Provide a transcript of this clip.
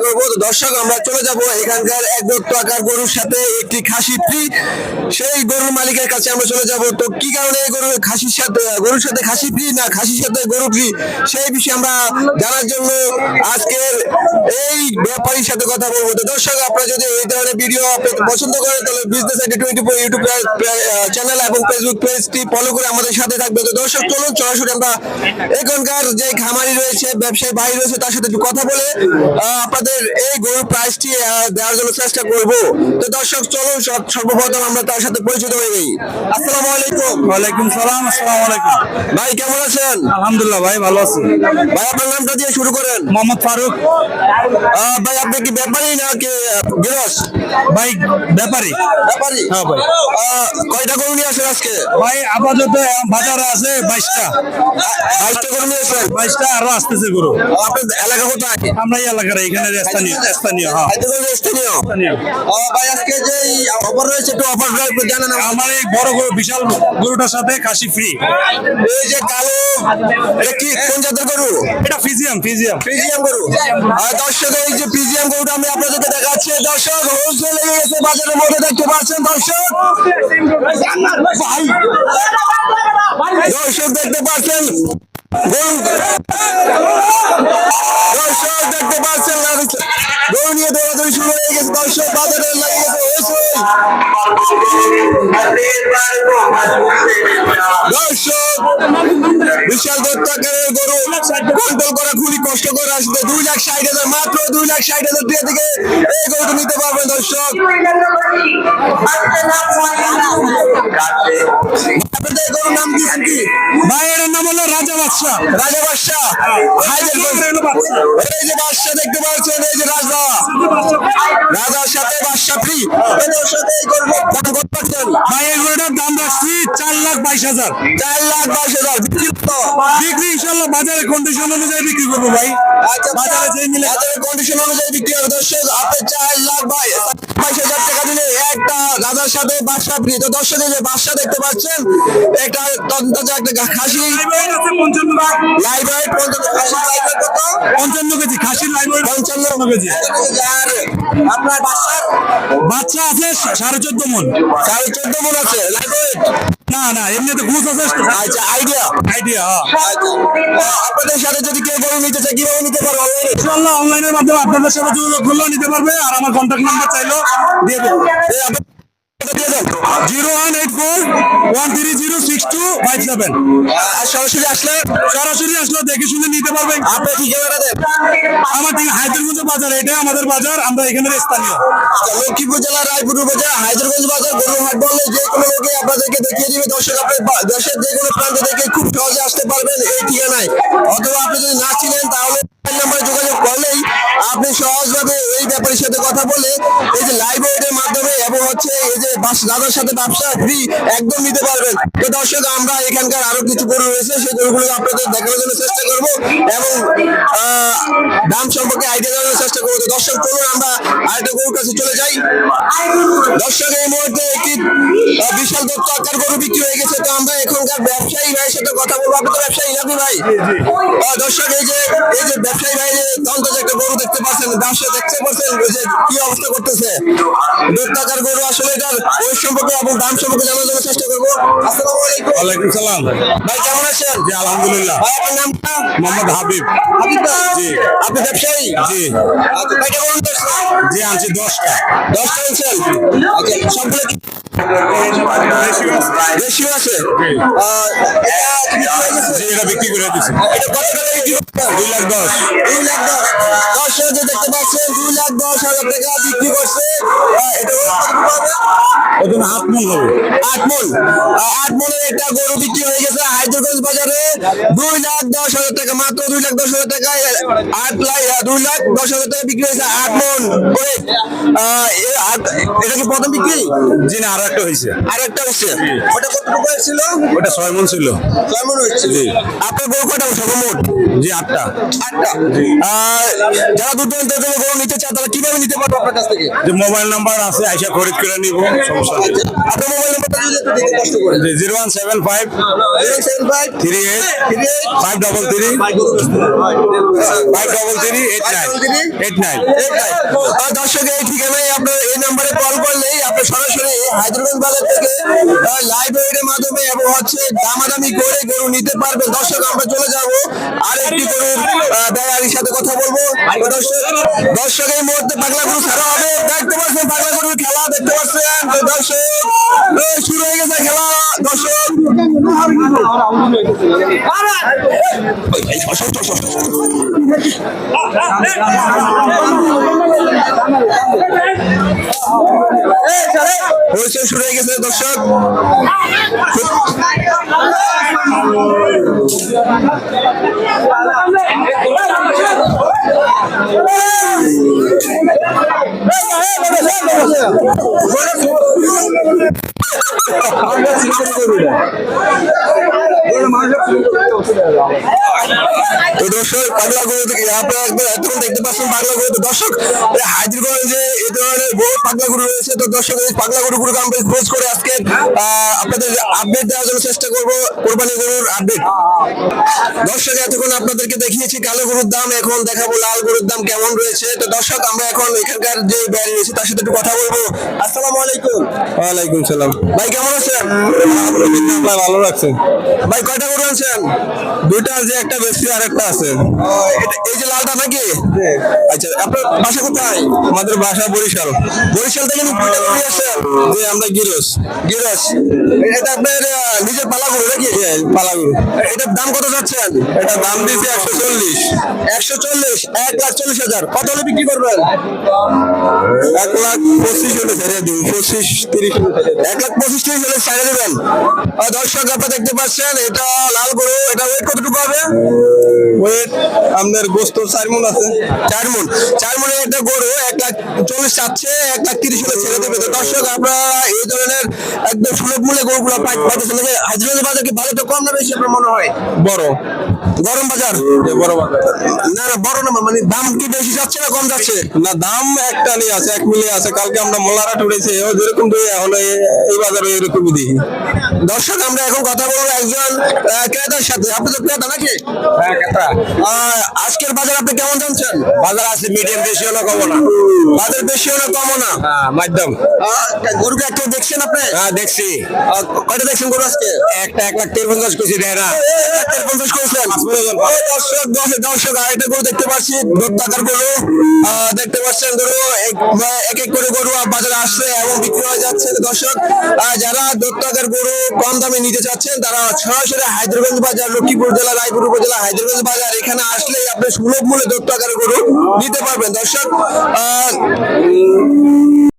গরুর গরুর এখানকার এক গরুর সাথে একটি খাসি ফ্রি সেই গরুর মালিকের কাছে আমরা চলে যাব। তো কি কারণে এই গরু খাসির সাথে, গরুর সাথে খাসি ফ্রি না খাসির সাথে গরু ফ্রি সেই বিষয়ে আমরা জানার জন্য আজকের এই ব্যাপারীর সাথে কথা বলব। তো দর্শক আপনারা যদি এই ধরনের ভিডিও পছন্দ করেন তাহলে business ID twenty four YouTube channel এবং ফেসবুক পেজটি ফলো করে আমাদের সাথে থাকবে। তো দর্শক চলুন সরাসরি আমরা এখানকার যে খামারি রয়েছে ব্যবসায়ী ভাই রয়েছে তার সাথে কথা বলে আপনাদের এই গরুর প্রাইসটি দেওয়ার জন্য চেষ্টা করব। তো দর্শক চলুন সর্বপ্রথম আমরা তার সাথে পরিচিত হয়ে নিই। আসসালামু আলাইকুম। ওয়ালাইকুম সালাম আসসালামু আলাইকুম। ভাই কেমন আছেন? আলহামদুলিল্লাহ ভাই ভালো আছি। ভাই আপনার নামটা দিয়ে শুরু করেন। মোহাম্মদ ফারুক। ভাই আপনি কি ব্যাপারই ব্যাপারী নাকি গিরস। ভাই ব্যাপারী। ব্যাপারী? হ্যাঁ ভাই। কয়টা গরু নিয়ে আসেন আজকে? ভাই আপাতত বাজারে আছে বাইশটা। বাইশটা গরু নিয়ে আসেন? বাইশটা আরও আসতেছে গরু। আপনার এলাকা কোথায়? আমরা এই এলাকার এখানে স্থানীয় স্থানীয় হ্যাঁ। স্থানীয়। ভাই আজকে যে অফার একটু অফার আমার এই বড় গরু বিশাল গরুটার সাথে খাসি ফ্রি এই যে কালো এটা কি কোন জাতের গরু? এটা ফিজিয়াম ফিজিয়াম। প্রিজিয়াম গরু। আর দর্শক এই যে প্রিজিয়াম গরুটা আমি আপনাদেরকে দেখাচ্ছি। দর্শক হোলসেল লেগে গেছে বাজারের মধ্যে দেখতে পাচ্ছেন দর্শক। দর্শক দর্শক বিশাল দত্তাকারের গরু কন্ট্রোল করা খুবই কষ্টকর আসবে। দুই লাখ ষাট হাজার মাত্র দুই লাখ ষাট হাজার টাকা থেকে এই গরুটা নিতে পারবেন দর্শক। গরুর নাম দিয়েছেন কি ভাই নাম হলো রাজা বাদশাহ। রাজা বাদশাহ? এই যে বাদশাহ দেখতে পাচ্ছেন এই যে রাজা। রাজার সাথে বাদশাহ এদের সাথে এই গরুর দাম কত পাচ্ছেন ভাই এই গরুটার দাম রাখছি চার লাখ বাইশ হাজার। চার লাখ বাইশ হাজার। বিক্রি কত? বিক্রি ইনশাল্লাহ বাজারের কন্ডিশন অনুযায়ী বিক্রি করব ভাই। আচ্ছা, বাজারে যে মিলে বাজারের কন্ডিশন অনুযায়ী বিক্রি হবে। দর্শক আপনি চার লাখ বাই বাইশ হাজার টাকা দিলে একটা রাজার সাথে বাদশা ফ্রি তো দর্শক যে বাদশা দেখতে পাচ্ছেন একটা তন্ত একটা খাসি। পঞ্চান্ন লাইভ ওয়েট পঞ্চান্ন খাসি লাইভ কত? পঞ্চান্ন কেজি খাসির লাইভ পঞ্চান্ন কেজি। আপনার বাদশার বাচ্চা আছে সাড়ে চোদ্দ মন। সাড়ে চোদ্দ মন আছে না না এমনিতে ঘুষ আছে আচ্ছা আইডিয়া আইডিয়া আপনাদের সাথে যদি কেউ গরু নিতে চাই কীভাবে নিতে পারব অনলাইনে ইনশাল্লাহ অনলাইনের মাধ্যমে আপনাদের সাথে যোগাযোগ করলেও নিতে পারবে আর আমার কন্ট্যাক্ট নাম্বার চাইলেও দিয়ে দেবো। Zero one eight four one three zero six two five seven. আর সরাসরি আসলে সরাসরি আসলে দেখে শুনে নিতে পারবেন। আপনি ঠিকানাটা দেন আমার ঠিক হায়দ্রাবাদ বাজার এটা আমাদের বাজার আমরা এখানের স্থানীয়। লক্ষ্মীপুর জেলা রায়পুর উপজেলা হায়দ্রাবাদ বাজার গরুহাট বললে যে কোনো লোকে আপনাদেরকে দেখিয়ে দিবে দর্শক আপনি দেশের যে কোনো প্রান্ত থেকে খুব সহজে আসতে পারবেন এই ঠিকানায়। অথবা আপনি যদি না চিনেন তাহলে নাম্বারে যোগাযোগ করলেই আপনি সহজভাবে এই ব্যাপারের সাথে কথা বলে এই যে লাইভ মাধ্যমে এবং হচ্ছে এই যে দাদার সাথে ব্যবসা ফ্রি একদম নিতে পারবেন। তো দর্শক আমরা এখানকার আরও কিছু গরু রয়েছে সেই গরুগুলো আপনাদের দেখানোর জন্য চেষ্টা করব এবং দাম সম্পর্কে আইডিয়া দেওয়ার চেষ্টা করব। তো দর্শক চলুন আমরা আরেকটা গরুর কাছে চলে যাই। দর্শক এই মুহূর্তে একটি বিশাল দত্ত আকার গরু বিক্রি হয়ে গেছে। তো আমরা এখনকার ব্যবসায়ী ভাইয়ের সাথে কথা বলব। আপনি তো ব্যবসায়ী নাকি ভাই? দর্শক এই যে এই যে ব্যবসায়ী ভাই যে তন্ত যে একটা গরু দেখতে পাচ্ছেন ব্যবসা দেখতে পাচ্ছেন যে কি অবস্থা করতেছে? গরু আসলে এটার ওই সম্পর্কে এবং দাম সম্পর্কে জানার জন্য চেষ্টা করব। আসসালামু আলাইকুম। ওয়ালাইকুম সালাম। ভাই কেমন আছেন? জি আলহামদুলিল্লাহ। ভাই আপনার নামটা? মোহাম্মদ হাবিব। আপনি ব্যবসায়ী? জি। আচ্ছা কয়টা গরু জি আনছি দশটা। দশটা আনছেন? আচ্ছা সবগুলো কি? রেশিও আছে? আহ, এটা বিক্রি গেছে? জি এটা বিক্রি করে দিচ্ছি এটা কত টাকা বিক্রি দুই লাখ দশ। দুই লাখ দশ। দশ যে দেখতে পাচ্ছেন দুই লাখ দশ হাজার টাকা বিক্রি করছে। এটা? ওজন আট মন হবে। আট মন আট মনের একটা গরু বিক্রি হয়ে গেছে হায়দ্রগঞ্জ বাজারে। দুই লাখ দশ হাজার টাকা মাত্র দুই লাখ দশ হাজার টাকায় আট লাখ দুই লাখ দশ হাজার টাকা বিক্রি হয়েছে আট মন। করে আহ, এটা কি প্রথম বিক্রি? জি না আর একটা হয়েছে। আর একটা হয়েছে ওটা কতটুকু ছিল ওটা ছয় মন ছিল। ছয় মন জি। আপনার গরু কটা সর্বমোট জি আটটা। আটটা। যারা দুধ দোয়ান থেকে গরু নিতে চায় তারা কীভাবে নিতে পারবে আপনার কাছ থেকে? যে মোবাইল নাম্বার আছে আইসা খরিদ করে নিব সমস্যা নেই। আপনার মোবাইল নাম্বারটা যদি একটু দিতে কষ্ট করে zero one seven five seven five three eight three eight five double three five double three. Eight nine. Eight nine. আর দর্শক এই ঠিকানায় আপনার এই নাম্বারে কল করলেই আপনি সরাসরি হায়দ্রাবাদ বাজার থেকে লাইব্রেরির মাধ্যমে এবং হচ্ছে দামাদামি করে গরু নিতে পারবেন। দর্শক আমরা চলে যাব আর একটি গরুর সাথে কথা বলব। দর্শক দর্শক এই মুহূর্তে পাগলা গরু ছাড়া হবে। দেখতে পাচ্ছেন পাগলা গরুর খেলা দেখতে পাচ্ছেন। দর্শক শুরু হয়ে গেছে খেলা। দর্শক। সর। শুরু হয়ে গেছে দর্শক তো দর্শক পাগলা গরু থেকে আপনারা একবার এতক্ষণ দেখতে পাচ্ছেন পাগলা গরু তো দর্শক এই এই ধরনের বহু পাগলা গরু রয়েছে। তো দর্শক এই পাগলা গরুগুলোকে আমরা খোঁজ করে আজকে আপনাদের আপডেট দেওয়ার জন্য চেষ্টা করব কোরবানি গরুর আপডেট দর্শক এতক্ষণ আপনাদেরকে দেখিয়েছি কালো গরুর দাম এখন দেখাবো লাল গরুর দাম কেমন রয়েছে। তো দর্শক আমরা এখন এখানকার যে ব্যারি রয়েছে তার সাথে একটু কথা বলব। আসসালামু আলাইকুম। ওয়ালাইকুম সালাম। ভাই কেমন আছেন? ভাই ভালো রাখছেন ভাই কয়টা গরু আনছেন? দুইটা আছে একটা বেশি আর একটা আছে এই যে লালটা নাকি? আচ্ছা আপনার বাসা কোথায়? আমাদের বাসা বরিশাল। বরিশাল থেকে দুইটা গরু আসছেন যে আমরা গিরস। গিরস এটা আপনার নিজের পালা গরু নাকি পালাগুরু। এটার দাম কত যাচ্ছেন? এটা দাম দিয়েছে একশো চল্লিশ। একশো চল্লিশ? এক লাখ চল্লিশ হাজার। কত হলে বিক্রি করবেন? এক লাখ পঁচিশ হলে ছেড়ে দিন। পঁচিশ তিরিশ। এক লাখ পঁচিশ তিরিশ হলে ছাড়ে দেবেন। দর্শক আপনারা দেখতে পাচ্ছেন এটা লাল গরু। এটা ওয়েট কতটুকু হবে? ওয়েট আপনার গোস্ত চার মন আছে। চার মন। চার মনের একটা গরু এক লাখ চল্লিশ চাচ্ছে এক লাখ তিরিশ হলে ছেড়ে দেবে। তো দর্শক আপনারা এই ধরনের একদম সুলভ মূল্যে গরুগুলো পাই- পাইতেছেন। নাকি বাজার কি তো কম না বেশি আপনার মনে হয়? বড়। গরম বাজার? বড় বাজার। না না বড় না মানে দাম কি বেশি যাচ্ছে না কম যাচ্ছে? না দাম একটা নিয়ে আছে এক মিলিয়ে আছে। কালকে আমরা মোলারাট উঠেছি ও যেরকম এখন এই- বাজারে এরকমই দেখি। দর্শক আমরা এখন কথা বলব একজন ক্রেতার সাথে। আপনি তো ক্রেতা নাকি? হ্যাঁ আজকের বাজার আপনি কেমন জানছেন? বাজার আছে মিডিয়াম বেশি হলো কম না। বাজার বেশি হলে কম না? হ্যাঁ মাধ্যম। আহ, গরুকে একটা দেখছেন আপনি? হ্যাঁ দেখছি। কয়টা দেখছেন গরু আজকে? একটা এক লাখ তেরো পঞ্চাশ কেজি দেয় না। এক পঞ্চাশ। ও, দর্শক গরু দেখতে পাচ্ছি দশ টাকার গরু। দেখতে পাচ্ছেন গরু, এক এক করে গরু বাজারে আসছে এবং বিক্রি হয়ে যাচ্ছে। দর্শক যারা দশ গরু কম দামে নিতে চাচ্ছেন, তারা সরাসরি হায়দ্রাবাদ বাজার, লক্ষ্মীপুর জেলা, রায়পুর উপজেলা, হায়দ্রাবাদ বাজার, এখানে আসলেই আপনি সুলভ মূল্যে দশ টাকার গরু নিতে পারবেন। দর্শক